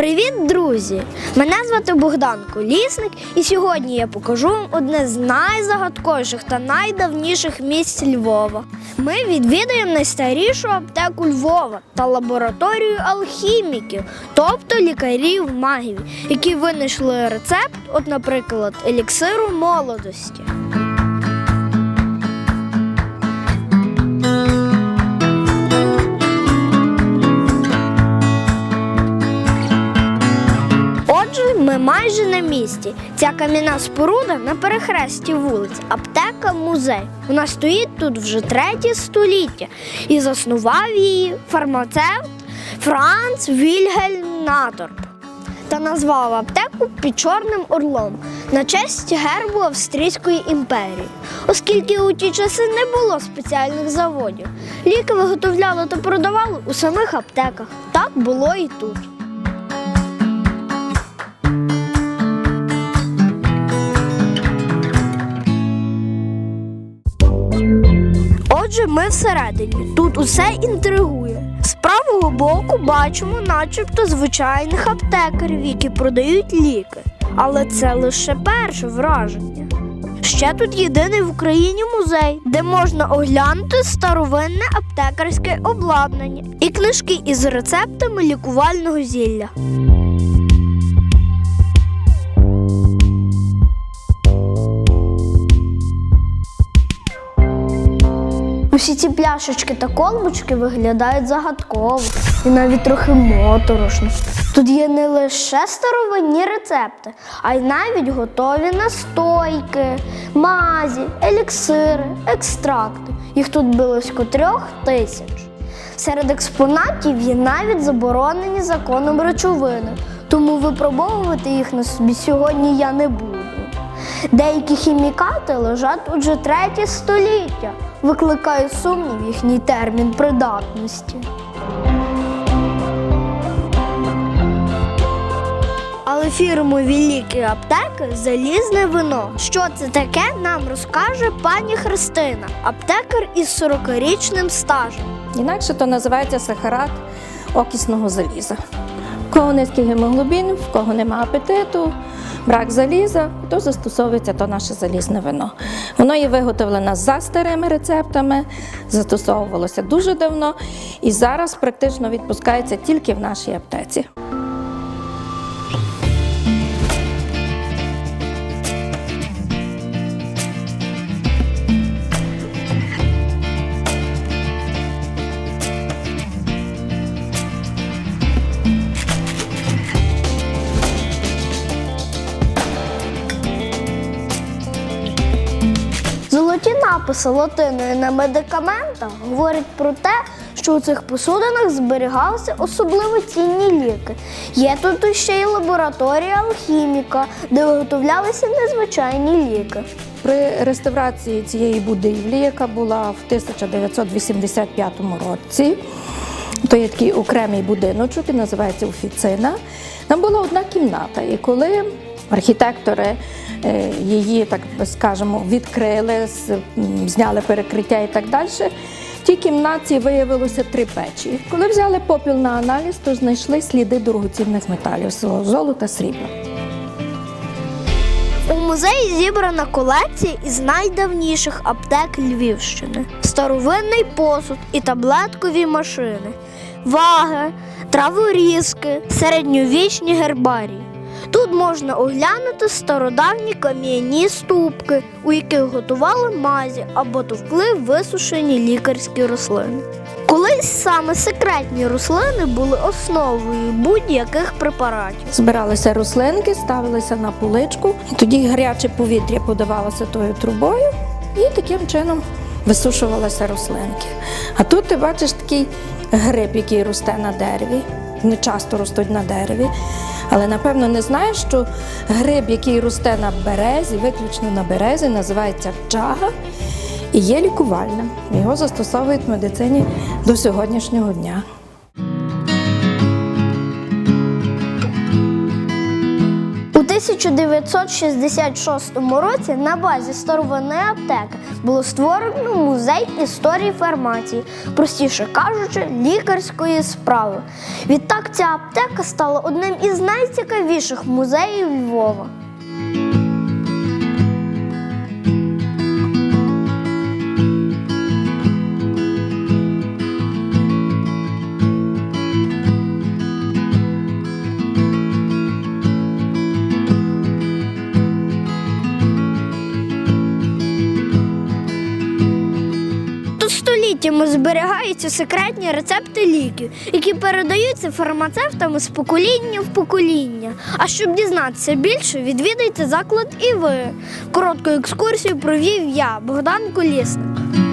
Привіт, друзі! Мене звати Богдан Колісник, і сьогодні я покажу вам одне з найзагадковіших та найдавніших місць Львова. Ми відвідаємо найстарішу аптеку Львова та лабораторію алхіміків, тобто лікарів магів, які винайшли рецепт, от, наприклад, еліксиру молодості. Майже на місці. Ця кам'яна споруда на перехресті вулиць, аптека, музей. Вона стоїть тут вже третє століття і заснував її фармацевт Франц Вільгельм Наторп та назвав аптеку під Чорним Орлом на честь гербу Австрійської імперії, оскільки у ті часи не було спеціальних заводів. Ліки виготовляли та продавали у самих аптеках. Так було і тут. Отже, ми всередині. Тут усе інтригує. З правого боку бачимо, начебто, звичайних аптекарів, які продають ліки. Але це лише перше враження. Ще тут єдиний в Україні музей, де можна оглянути старовинне аптекарське обладнання і книжки із рецептами лікувального зілля. Усі ці пляшечки та колбочки виглядають загадково і навіть трохи моторошно. Тут є не лише старовинні рецепти, а й навіть готові настойки, мазі, еліксири, екстракти. Їх тут близько трьох тисяч. Серед експонатів є навіть заборонені законом речовини, тому випробовувати їх на собі сьогодні я не буду. Деякі хімікати лежать тут вже третє століття, викликає сумнів їхній термін придатності. Але фірмові ліки і аптеки залізне вино. Що це таке, нам розкаже пані Христина, аптекар із 40-річним стажем. Інакше то називається сахарат окисного заліза. В кого низький гемоглобін, в кого нема апетиту, брак заліза, то застосовується то наше залізне вино. Воно є виготовлене за старими рецептами, застосовувалося дуже давно і зараз практично відпускається тільки в нашій аптеці. Золоті написи латиною на медикаментах говорять про те, що у цих посудинах зберігалися особливо цінні ліки. Є тут ще й лабораторія алхіміка, де виготовлялися незвичайні ліки. При реставрації цієї будівлі, яка була в 1985 році, то є такий окремий будиночок, і називається офіцина. Там була одна кімната, і коли архітектори е, її, так скажемо, відкрили, зняли перекриття і так далі. В тій кімнаті виявилося три печі. Коли взяли попіл на аналіз, то знайшли сліди дорогоцінних металів золота, срібла. У музеї зібрана колекція із найдавніших аптек Львівщини: старовинний посуд і таблеткові машини, ваги, траворізки, середньовічні гербарії. Тут можна оглянути стародавні кам'яні ступки, у яких готували мазі або товкли висушені лікарські рослини. Колись саме секретні рослини були основою будь-яких препаратів. Збиралися рослинки, ставилися на поличку, і тоді гаряче повітря подавалося тою трубою, і таким чином висушувалися рослинки. А тут ти бачиш такий гриб, який росте на дереві. Не часто ростуть на дереві, але напевно не знаєш, що гриб, який росте на березі, виключно на березі, називається чага і є лікувальним. Його застосовують в медицині до сьогоднішнього дня. 1966 році на базі старовинної аптеки було створено музей історії фармації, простіше кажучи, лікарської справи. Відтак ця аптека стала одним із найцікавіших музеїв Львова. Тут століттями зберігаються секретні рецепти ліків, які передаються фармацевтами з покоління в покоління. А щоб дізнатися більше, відвідайте заклад і ви. Коротку екскурсію провів я, Богдан Колісник.